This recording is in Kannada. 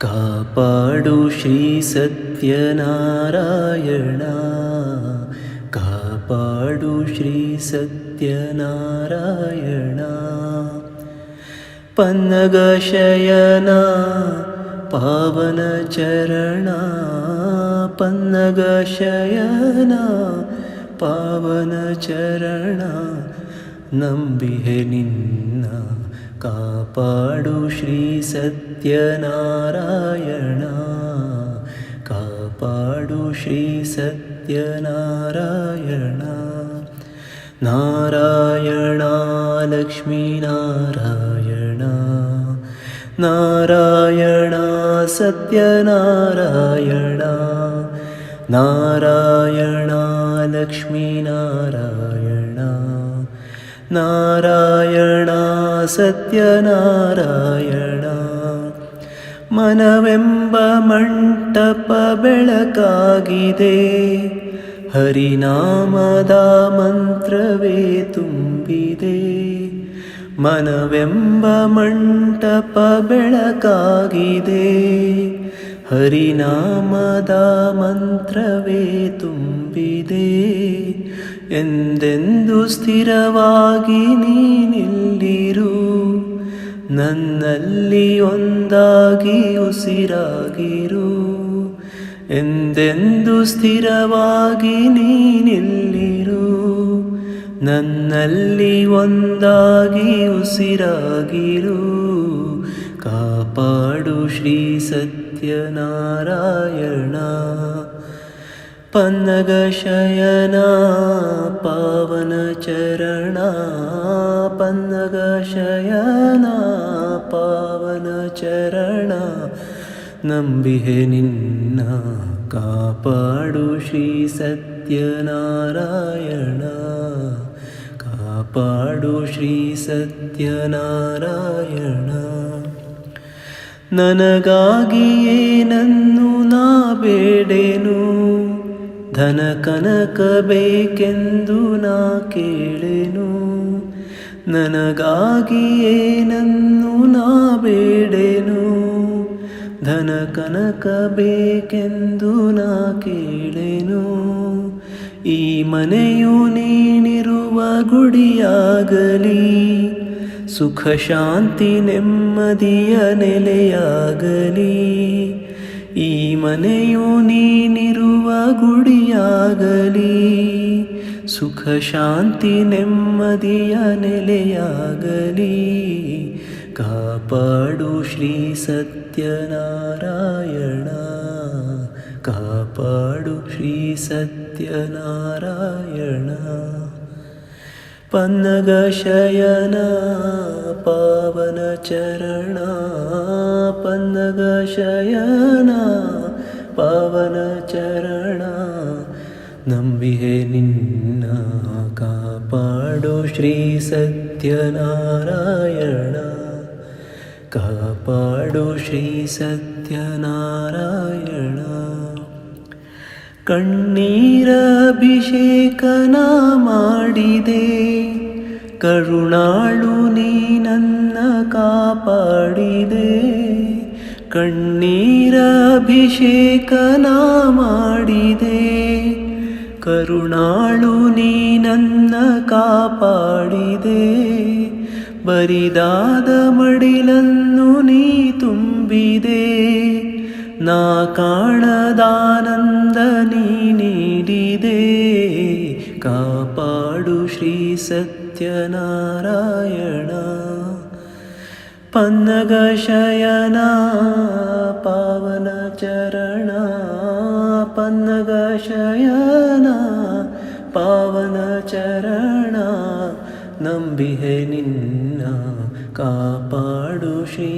ಕಾಪಾಡು ಶ್ರೀ ಸತ್ಯನಾರಾಯಣ ಕಾಪಾಡು ಶ್ರೀ ಸತ್ಯನಾರಾಯಣ ಪನ್ನಗ ಶಯನ ಪಾವನ ಚರಣ ಪನ್ನಗ ಶಯನ कापाडु सत्यनारायण। कापाडु सत्यनारायण। नारायणा लक्ष्मीनारायण नारायणा सत्यनारायणा। नारायणा लक्ष्मी नारायणा नारायण ಸತ್ಯನಾರಾಯಣ. ಮನವೆಂಬ ಮಂಟಪ ಬೆಳಕಾಗಿದೆ. ಹರಿನಾಮದ ಮಂತ್ರವೇ ತುಂಬಿದೆ. ಮನವೆಂಬ ಮಂಟಪ ಬೆಳಕಾಗಿದೆ. ಹರಿನಾಮದ ಮಂತ್ರವೇ ತುಂಬಿದೆ. ಎಂದೆಂದು ಸ್ಥಿರವಾಗಿ ನೀನಿಲ್ಲಿರು? ನನ್ನಲ್ಲಿ ಒಂದಾಗಿ ಉಸಿರಾಗಿರು. ಎಂದೆಂದು ಸ್ಥಿರವಾಗಿ ನೀನಿಲ್ಲಿರು? ನನ್ನಲ್ಲಿ ಒಂದಾಗಿ ಉಸಿರಾಗಿರು. ಕಾಪಾಡು ಶ್ರೀ ಸತ್ಯನಾರಾಯಣ. ಶಯನ, ಪಾವನ ಚರಣ, ಪನ್ನಗ ಶಯನ, ಪಾವನ ಚರಣ. ನಂಬಿಹೆ ನಿನ್ನ ಕಾಪಾಡು ಶ್ರೀ ಸತ್ಯನಾರಾಯಣ. ಕಾಪಾಡು ಶ್ರೀ ಸತ್ಯನಾರಾಯಣ. ನನಗಾಗಿಯೇ ನನ್ನು ನಾ ಬೇಡೆನು ಧನ ಕನಕ ಬೇಕೆಂದು ನಾ ಕೇಳೆನು. ನನಗಾಗಿಯೇ ನನ್ನು ನಾ ಬೇಡೆನು. ಧನ ಕನಕ ಬೇಕೆಂದು ನಾ ಕೇಳೆನು. ಈ ಮನೆಯು ನೀನಿರುವ ಗುಡಿಯಾಗಲಿ. ಸುಖ ಶಾಂತಿ ನೆಮ್ಮದಿಯ ನೆಲೆಯಾಗಲಿ. ಈ ಮನೆಯು ನೀನಿರುವ ಗುಡಿಯಾಗಲಿ ಸುಖ ಶಾಂತಿ ನೆಮ್ಮದಿಯ ನೆಲೆಯಾಗಲಿ ಕಾಪಾಡು ಶ್ರೀ ಸತ್ಯನಾರಾಯಣ ಕಾಪಾಡು ಶ್ರೀ ಸತ್ಯನಾರಾಯಣ ಪನ್ನಗ ಶಯನ ಪಾವನ ಚರಣ ಪನ್ನಗ ಶಯನ ಪಾವನ ಚರಣ, ನಂಬಿಹೆ ನಿನ್ನ ಕಾಪಾಡು ಶ್ರೀ ಸತ್ಯನಾರಾಯಣ. ಕಾಪಾಡು ಶ್ರೀ ಸತ್ಯನಾರಾಯಣ. ಕಣ್ಣೀರ ಅಭಿಷೇಕನ ಮಾಡಿದೆ, ಕರುಣಾಳು ನೀ ನನ್ನ ಕಾಪಾಡಿದೆ. ಕಣ್ಣೀರ ನಾ ಮಾಡಿದೆ ಕರುಣಾಳು ನೀ ನನ್ನ ಕಾಪಾಡಿದೆ. ಬರಿದಾದ ಮಡಿಲನ್ನು ನೀ ತುಂಬಿದೆ. ನಾ ಕಾಣದಾನಂದ ನೀ ನೀಡಿದೆ. ಕಾಪಾಡು ಶ್ರೀ ಸತ್ಯನಾರಾಯಣ. ಪನ್ನಗ ಶಯನ ಪಾವನ ಚರಣ ಪನ್ನಗಶಯನ ಪಾವನ ಚರಣ ನಂಬಿಹೆ ನಿನ್ನ ಕಾಪಾಡು ಶ್ರೀ